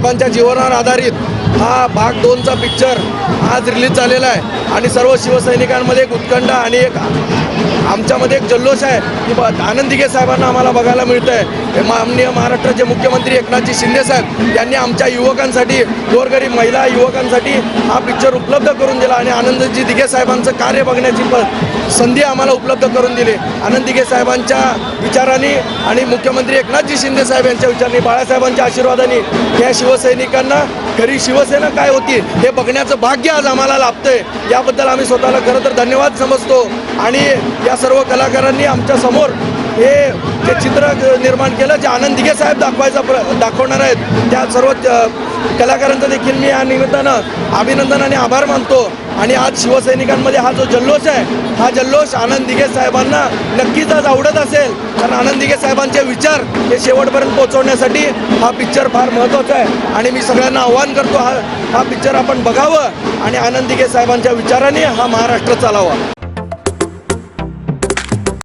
साहेबांच्या जीवनावर आधारित हा भाग दोनचा पिक्चर आज रिलीज झालेला आहे. आणि सर्व शिवसैनिकांमध्ये एक उत्कंठ आणि एक आमच्यामध्ये एक जल्लोष आहे. की आनंदिके आनंद दिघे साहेबांना आम्हाला बघायला मिळतं आहे माननीय महाराष्ट्राचे मुख्यमंत्री एकनाथजी शिंदे साहेब यांनी आमच्या युवकांसाठी गोरगरीब महिला युवकांसाठी हा पिक्चर उपलब्ध करून दिला. आणि आनंदजी दिघे साहेबांचं कार्य बघण्याची पण संधी आम्हाला उपलब्ध करून दिली. आनंदिके साहेबांच्या विचारांनी आणि मुख्यमंत्री एकनाथजी शिंदे साहेब यांच्या विचारांनी बाळासाहेबांच्या आशीर्वादाने या शिवसैनिकांना खरी शिवसेना काय होती हे बघण्याचं भाग्य आज आम्हाला लाभतंय. याबद्दल आम्ही स्वतःला खरं तर धन्यवाद समजतो. आणि या सर्व कलाकारांनी आमच्यासमोर हे जे चित्र निर्माण केलं जे आनंद साहेब दाखवायचा प्र दाखवणार आहेत त्या सर्व कलाकारांचं देखील मी या निमित्तानं अभिनंदन आणि आभार मानतो. आणि आज शिवसैनिकांमध्ये हा जो जल्लोष आहे हा जल्लोष आनंद दिघे साहेबांना नक्कीच आज आवडत असेल. कारण आनंद दिघे साहेबांचे विचार हे शेवटपर्यंत पोहोचवण्यासाठी हा पिक्चर फार महत्त्वाचा आहे. आणि मी सगळ्यांना आव्हान करतो हा हा पिक्चर आपण बघावं. आणि आनंद दिघे साहेबांच्या विचाराने हा महाराष्ट्र चालावा.